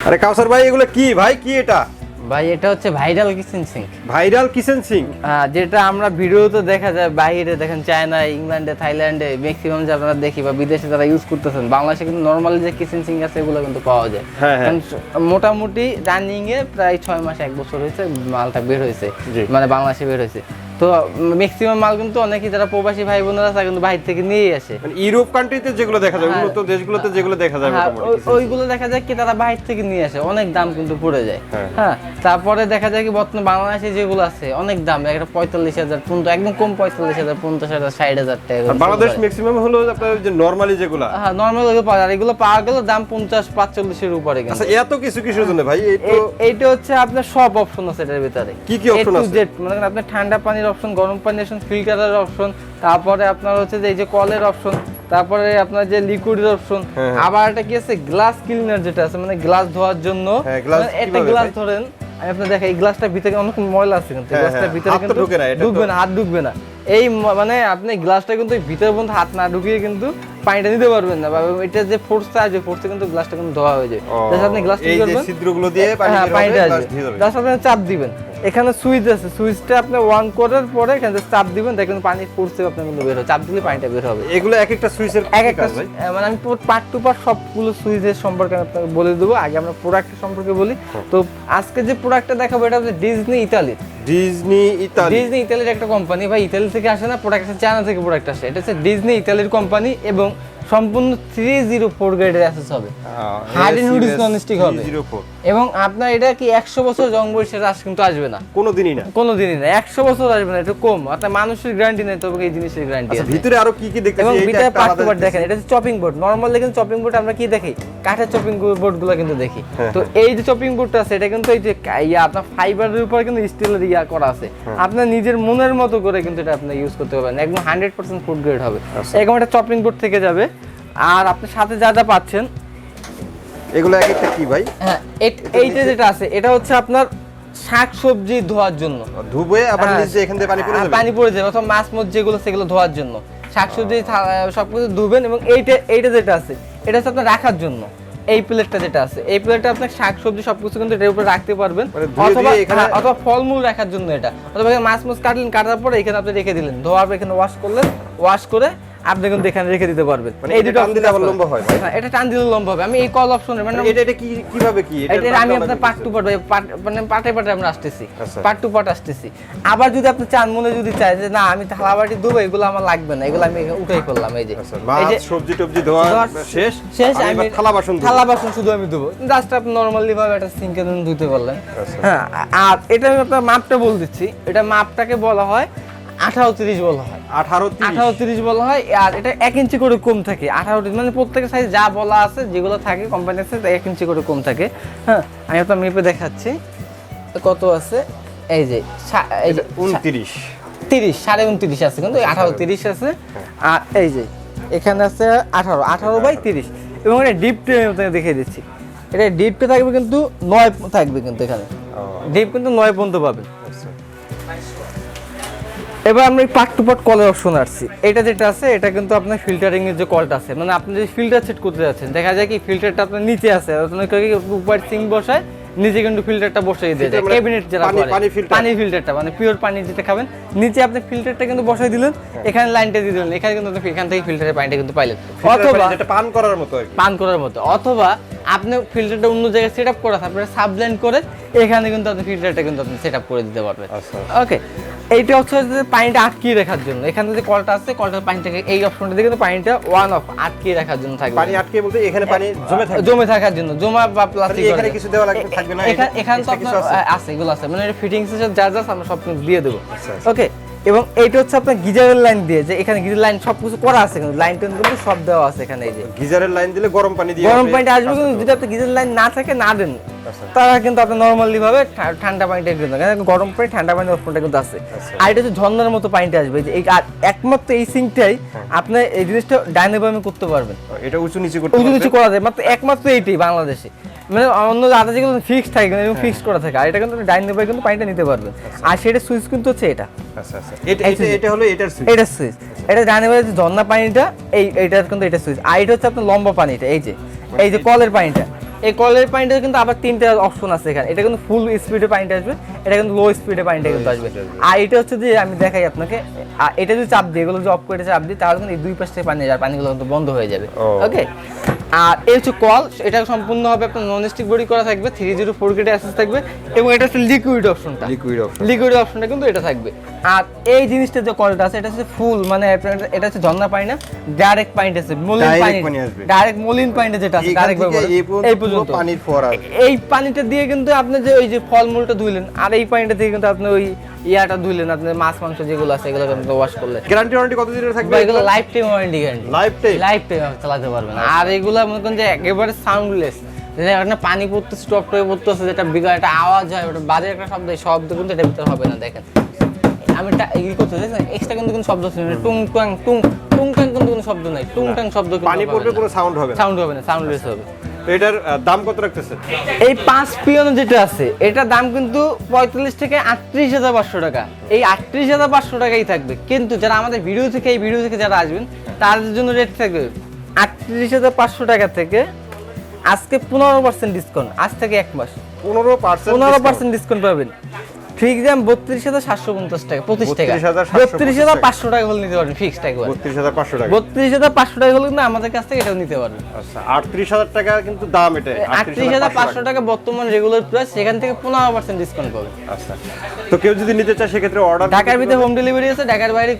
আরে কাউসার ভাই এগুলো কি? ভাই কি এটা? ভাই এটা হচ্ছে viral kitchen sink. Viral kitchen sink যেটা আমরা ভিডিওতে দেখা যায় বাইরে দেখেন চায়না ইংল্যান্ডে থাইল্যান্ডে ম্যাক্সিমাম যে আপনারা দেখি বা বিদেশে যারা ইউজ করতেছেন বাংলাদেশে কিন্তু নর্মালি যে কিচেন সিঙ্ক আছে এগুলো কিন্তু পাওয়া যায়। হ্যাঁ, হ্যাঁ। মোটামুটি রানিং এ প্রায় ছয় মাস এক বছর হয়েছে মালটা বের হয়েছে। মানে বাংলাদেশে বের হয়েছে। তো ম্যাক্সিমাম মাল কিন্তু অনেকেই যারা প্রবাসী ভাই বোনেরা আছে কিন্তু বাইরে থেকে নিয়েই আসে মানে ইউরোপ কান্ট্রিতে যেগুলো দেখা যায় হ্যাঁ। উন্নত দেশগুলোতে যেগুলো দেখা যায় হ্যাঁ, ওইগুলো দেখা যায় কি তারা বাইরে থেকে নিয়ে আসে অনেক দাম কিন্তু পড়ে যায় হ্যাঁ। হ্যাঁ তারপরে দেখা যায় কি বর্তমানে বাংলাদেশে যেগুলো আছে অনেক দাম একটা পঁয়তাল্লিশ হাজার পর্যন্ত একদম কম পঁয়তাল্লিশ হাজার পঞ্চাশ হাজার ষাট হাজার টাকা বাংলাদেশ। ম্যাক্সিমাম হলো আপনার যে নরমালি যেগুলো হ্যাঁ নর্মাল ওগুলো পাওয়া যায় এগুলো পাওয়া গেলে দাম পঞ্চাশ পাঁচচল্লিশের উপরে আচ্ছা এত কিছু কিসের জন্য ভাই এই তো এইটা হচ্ছে আপনার সব অপশন আছে এটার ভিতরে কি কি অপশন আছে? মানে মনে আপনার ঠান্ডা পানির অপশন গরম পানির অপশন ফিল্টারের অপশন তারপরে আপনার হচ্ছে যে এই যে কলের অপশন তারপরে আপনার যে লিকুইডের অপশন হ্যাঁ, হ্যাঁ। আবার একটা কি আছে? গ্লাস ক্লিনার যেটা আছে মানে গ্লাস ধোয়ার জন্য। হ্যাঁ, মানে একটা গ্লাস ধরেন আমি আপনার দেখেন এই ভিতরে অনেক ময়লা আছে কিন্তু ভিতরে কিন্তু ঢুকবে না হাত ঢুকবে না। এই মানে আপনি গ্লাসটা কিন্তু ভিতরে পর্যন্ত হাত না ঢুকিয়ে কিন্তু পানিটা নিতে পারবেন না বা এটা যে ফোর্সটা আছে ফোর্সে কিন্তু গ্লাসটা কিন্তু ধোয়া হয়ে যায়। জাস্ট আপনি গ্লাসটা কি যে করবেন ছিদ্রগুলো দিয়ে পানিটা আসবে। জাস্ট আপনি চাপ দিবেন। এখানে সুইচ আছে সুইচটা আপনি অন করার পরে এখানে চাপ দিবেন দেখবেন পানি ফোর্সে আপনার কিন্তু বের হবে চাপ দিলে পানিটা বের হবে। এগুলো এক একটা সুইচের এক একটা মানে আমি পুরো পার্ট টু পার্ট সবগুলো সুইচের সম্পর্কে আমি আপনাকে বলে দেবো। আগে আমরা প্রোডাক্ট সম্পর্কে বলি। তো আজকে যে প্রোডাক্টটা দেখাবো এটা হচ্ছে ডিজনি ইতালির ডিজনি ইতালি ডিজনি ইতালির একটা কোম্পানি ভাই ইতালি থেকে আসে না প্রোডাক্ট চায়না থেকে প্রোডাক্ট আসে। এটা হচ্ছে ডিজনি ইতালির কোম্পানি এবং সম্পূর্ণ থ্রি জিরো ফোর গ্রেডের অ্যাসেস হবে। and wood is non-stick হবে। এবং আপনার এটা কি একশো বছর জং বয়সের রাস কিন্তু আসবে না। কোনো দিনই না। কোনো দিনই না। একশো বছর আসবে না একটু কম। আপনার মানুষের গ্যারান্টি নেই তবে এই জিনিসের গ্যারান্টি আচ্ছা আছে। ভিতরে আরও কি কি দেখতেছি? এবং ভিতরে আলাদা পার্ট দেখেন এটা হচ্ছে চপিং বোর্ড নর্মাল দেখেন চপিং বোর্ড আমরা কি দেখি? কাঠের চপিং বোর্ডগুলো কিন্তু দেখি। হ্যাঁ, তো এই যে চপিং বোর্ডটা আছে এটা কিন্তু এই যে ইয়া আপনার ফাইবারের উপর কিন্তু স্টিলের ইয়া করা আছে। হ্যাঁ। আপনার নিজের মনের মতো করে কিন্তু এটা আপনি ইউজ করতে পারবেন। একদম হান্ড্রেড পার্সেন্ট ফুড গ্রেড হবে। আচ্ছা। এরকম একটা চপিং বোর্ড থেকে যাবে। আর আপনার সাথে যা যা পাচ্ছেন। এগুলো এক একটা কি ভাই? হ্যাঁ এইটা যেটা আছে এটা হচ্ছে আপনার শাক সবজি ধোয়ার জন্য। ধুবে আবার হ্যাঁ, নিচে এখান থেকে পানি পড়ে হ্যাঁ, যাবে? পানি পড়ে যাবে অথবা মাছ মাছ যেগুলো সেগুলো ধোয়ার জন্য। শাকসবজি সবকিছু ধুবেন এবং এইটা এইটা যেটা আছে এটা হচ্ছে আপনার রাখার জন্য। এই প্লেটটা যেটা আছে এই প্লেটটা আপনার শাকসবজি সবকিছু কিন্তু এটার উপরে রাখতে পারবেন। মানে অথবা অথবা ফলমূল রাখার জন্য এটা। অথবা মাছ মাছ কাটলেন কাটার পরে এখানে আপনি রেখে দিলেন। ধোয়ার পর এখানে ওয়াশ করলেন ওয়াশ করে আপনি কিন্তু এখানে রেখে দিতে পারবেন। মানে এটা টান দিলে আবার লম্বা হয় ভাই? হ্যাঁ, এটা টান দিলে লম্বা হবে। আমি এই কল অপশনে মানে এটা এটা কি কীভাবে কি? এটা আমি আপনার পার্ট টু পার্ট মানে পার্টে পার্টে আমরা আসতেছি। আচ্ছা। পার্ট টু পার্ট আসতেছি। আবার যদি আপনি চান মনে যদি চাই যে না আমি থালাবাটি দেবো এগুলো আমার লাগবে না। এগুলো আমি উঠাই করলাম এই যে। আচ্ছা এই যে সবজি টবজি ধোয়া শেষ? শেষ আমি থালা বাসন। থালা বাসন শুধু আমি দেবো জাস্ট আপনি নর্মালি ভাবে একটা সিঙ্কে ধুতে পারলেন। আচ্ছা। হ্যাঁ আর এটা আমি আপনার মাপটা বলে দিচ্ছি। এটা মাপটাকে বলা হয় আঠারো তিরিশ বলা হয়। আঠারো আঠারো তিরিশ বলা হয় আর এটা এক ইঞ্চি করে কম থাকে। আঠারো মানে প্রত্যেকের সাইজ যা বলা আছে যেগুলো থাকে কোম্পানির সাইজ এক ইঞ্চি করে কম থাকে। হ্যাঁ আমি আপনার মেপে দেখাচ্ছি। কত আছে? এই যে এই যে উনত্রিশ। তিরিশ সাড়ে উনত্রিশ আছে কিন্তু আঠারো তিরিশ আছে। আর এই যে এখানে আছে আঠারো আঠারো বাই তিরিশ। এবং এটা ডিপটে দেখিয়ে দিচ্ছি। এটা ডিপটে থাকবে কিন্তু নয় থাকবে কিন্তু এখানে। ডিপ কিন্তু নয় পর্যন্ত পাবেন। এবার আমরা এই পার্ট টু পার্ট কলের অপশন আসছি। এটা যেটা আছে এটা কিন্তু আপনার ফিল্টারিং এর যে কলটা আছে মানে আপনি যদি ফিল্টার সেট করতে যাচ্ছেন দেখা যায় কি ফিল্টারটা আপনার নিচে আছে উপর সিং বসায় নিচে কিন্তু ফিল্টারটা বসাই দিয়ে যায় ক্যাবিনেট যেটা পানি- পানি filter? পানি ফিল্টারটা মানে পিওর পানি যেটা খাবেন নিচে আপনি ফিল্টারটা কিন্তু বসাই দিলেন এখানে লাইনটা দিয়ে দিলেন এখানে কিন্তু এখান থেকে ফিল্টারের পানিটা কিন্তু পাইলেন। অথবা পানি যেটা পান করার মতো পান করার মতো অথবা আপনি ফিল্টারটা অন্য জায়গায় সেট আপ করা আপনারা সাবলাইন করে এখানে কিন্তু আপনি ফিল্টারটা কিন্তু আপনি সেট আপ করে দিতে পারবেন। আচ্ছা। ওকে এইটা হচ্ছে যে পানিটা আটকিয়ে রাখার জন্য এখানে যে কলটা আছে কলটার পানিটাকে এই অপশনটা দিয়ে কিন্তু পানিটা ওয়ান অফ আটকিয়ে রাখার জন্য থাকবে পানি আটকে বলতে এখানে পানি জমে থাকে জমে থাকার জন্য জমা বা প্লাস্টিক এখানে কিছু দেওয়া লাগবে- থাকবে না? এখানে এখানে তো আছে? এগুলো আছে মানে ফিটিংস এর যা যা আমরা সব কিছু দিয়ে দেবো আচ্ছা, আচ্ছা। ওকে এবং এইটা হচ্ছে আপনার গিজারের লাইন দিয়ে যে এখানে গিজার লাইন সব কিছু করা আছে কিন্তু লাইন টেন কিন্তু সব দেওয়া আছে এখানে এই যে গিজারের লাইন দিলে গরম পানি দিয়ে গরম পানিটা আসবে কিন্তু যদি আপনি গিজার লাইন না থাকে না দেন আচ্ছা। তারা কিন্তু আপনি নর্মালি ভাবে ঠান্ডা পানিটা কারণ গরম পানি ঠান্ডা পানির অপশনটা কিন্তু আছে। আচ্ছা। আর এটা হচ্ছে ঝর্ণার মতো পানিটা আসবে। এই আর একমাত্র এই সিঙ্কটাই হ্যাঁ। আপনি এই জিনিসটা ডাইনাবামে করতে পারবেন। এটা উঁচু নিচু করতে উঁচু নিচু করা যায়। মাত্র একমাত্র এইটাই বাংলাদেশে। মানে অন্য আদা যেগুলো ফিক্সড থাকে এবং হ্যাঁ। ফিক্সড করা থাকে। আর এটা কিন্তু ডাইনাবাই কিন্তু পানিটা নিতে পারবেন। আর সেটা সুইচ কিন্তু হচ্ছে এটা। আচ্ছা আচ্ছা। এটা এটা হলো এটার সুইচ। এটা সুইচ। এটা ডাইনাবাই যে ঝর্ণা পানিটা এই এইটা কিন্তু এটা সুইচ। আর এটা হচ্ছে আপনার লম্বা পানিটা এই যে। এই যে কলের পানিটা। এই কলের পানিটা কিন্তু আবার তিনটা অপশন আছে এখানে। এটা কিন্তু ফুল স্পিডে পানিটা আসবে এটা কিন্তু লো স্পিডে পানিটা কিন্তু আসবে। আর এটা হচ্ছে যে আমি দেখাই আপনাকে এটা যদি চাপ দিই এগুলো যদি অফ করে চাপ দিই তাহলে কিন্তু এই দুই পাশ থেকে পানি যায় পানিগুলো কিন্তু বন্ধ হয়ে যাবে। ওকে আর এই হচ্ছে কল এটা সম্পূর্ণ হবে আপনার নন স্টিক বডি করা থাকবে থ্রি জিরো ফোর গেটে অ্যাসেস থাকবে এবং এটা হচ্ছে লিকুইড অপশনটা লিকুইড অপশন লিকুইড অপশনটা কিন্তু এটা থাকবে। আর এই জিনিসটা যে কলটা আছে এটা হচ্ছে ফুল মানে এটা- হচ্ছে ঝর্ণা পানি না ডাইরেক্ট পানিটা আছে মলিন পানি। ডাইরেক্ট মলিন পানিটা যেটা আছে ডাইরেক্ট এই পর্যন্ত এই পর্যন্ত। পানির ফোয়ারা। এই পানিটা দিয়ে কিন্তু আপনি যে ওই যে ফলমূলটা ধুইলেন আর এই পানিটা দিয়ে কিন্তু আপনি ওই ইয়াটা ধুইলেন আপনি মাছ মাংস যেগুলো আছে এগুলো কিন্তু ওয়াশ করলেন গ্যারান্টি ওয়ারেন্টি কত দিনের থাকবে? এগুলো life time warranty guarantee life time life time চালাতে পারবেন। আর এগুলো মনে করেন যে একেবারে সাউন্ডলেস যেটা পানি পড়তে স্টপ করে পড়তেছে যেটা বিঘা একটা আওয়াজ হয় ওটা বাজে একটা শব্দ শব্দ কিন্তু এটার ভিতরে হবে না দেখেন। আমি টা- ই করতে এক্সট্রা কিন্তু কোনো শব্দ শুনি টুং টুং টুং টুং টাং কিন্তু কোনো শব্দ নাই টুং টাং শব্দ পানি পড়বে কোনো সাউন্ড হবে সাউন্ড হবে না সাউন্ডলেস হবে। তো এটার দাম কত রাখতেছেন এই পাঁচ পিয়ন যেটা আছে এটার দাম কিন্তু পঁয়তাল্লিশ থেকে আটত্রিশ হাজার পাঁচশো টাকা। এই আটত্রিশ হাজার পাঁচশো টাকাই থাকবে। কিন্তু যারা আমাদের ভিডিও থেকে এই ভিডিও থেকে যারা আসবেন তাদের জন্য রেট থাকবে আটত্রিশ হাজার পাঁচশো টাকা থেকে আজকে পনেরো পার্সেন্ট ডিসকাউন্ট আজ থেকে এক মাস। পনেরো পার্সেন্ট পনেরো পার্সেন্ট ডিসকাউন্ট পাবেন। ফিক্স দাম বত্রিশ হাজার সাতশো পঞ্চাশ টাকা পঁচিশ টাকা। বত্রিশ হাজার পাঁচশো টাকা হলে নিতে পারবেন ফিক্সড একবার বত্রিশ হাজার পাঁচশো টাকা। বত্রিশ হাজার পাঁচশো টাকা হলে কিন্তু আমাদের কাছ থেকে এটাও নিতে পারবেন। আচ্ছা আটত্রিশ হাজার টাকা কিন্তু দাম এটা আটত্রিশ হাজার পাঁচশো টাকা। বর্তমান রেগুলার প্রাইস সেখান থেকে পনেরো পার্সেন্ট ডিসকাউন্ট পাবেন। আচ্ছা তো কেউ যদি নিতে চায় সেক্ষেত্রে অর্ডার ঢাকার ভিতরে হোম ডেলিভারি আছে ঢাকার বাইরে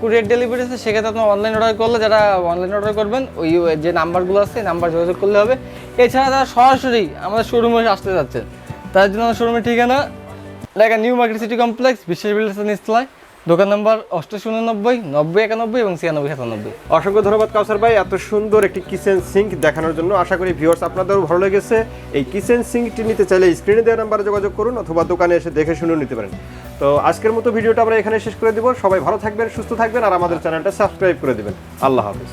কুরিয়ার ডেলিভারি আছে সেক্ষেত্রে আপনার অনলাইন অর্ডার করলে যারা অনলাইন অর্ডার করবেন ওই যে নাম্বারগুলো আছে নাম্বার যোগাযোগ করলে হবে। এছাড়া তারা সরাসরি আমাদের শোরুমে আসতে যাচ্ছেন। তার জন্য শোরুমের ঠিকানা Dhaka New Market city complex বিশ্বের বিল্ডার্স নিচতলায়। দোকান নাম্বার অষ্টাশি উননব্বই নব্বই একানব্বই এবং ছিয়ানব্বই সাতানব্বই। অসংখ্য ধন্যবাদ, কাউসার ভাই, এত সুন্দর একটি কিচেন সিঙ্ক দেখানোর জন্য। আশা করি ভিউয়ার্স আপনাদেরও ভালো লেগেছে। এই কিচেন সিঙ্কটি নিতে চাইলে স্ক্রিনে দেওয়া নাম্বারে যোগাযোগ করুন অথবা দোকানে এসে দেখে শুনে নিতে পারেন। তো আজকের মতো ভিডিওটা আমরা এখানে শেষ করে দিব। সবাই ভালো থাকবেন, সুস্থ থাকবেন, আর আমাদের চ্যানেলটা সাবস্ক্রাইব করে দিবেন। আল্লাহ হাফিজ।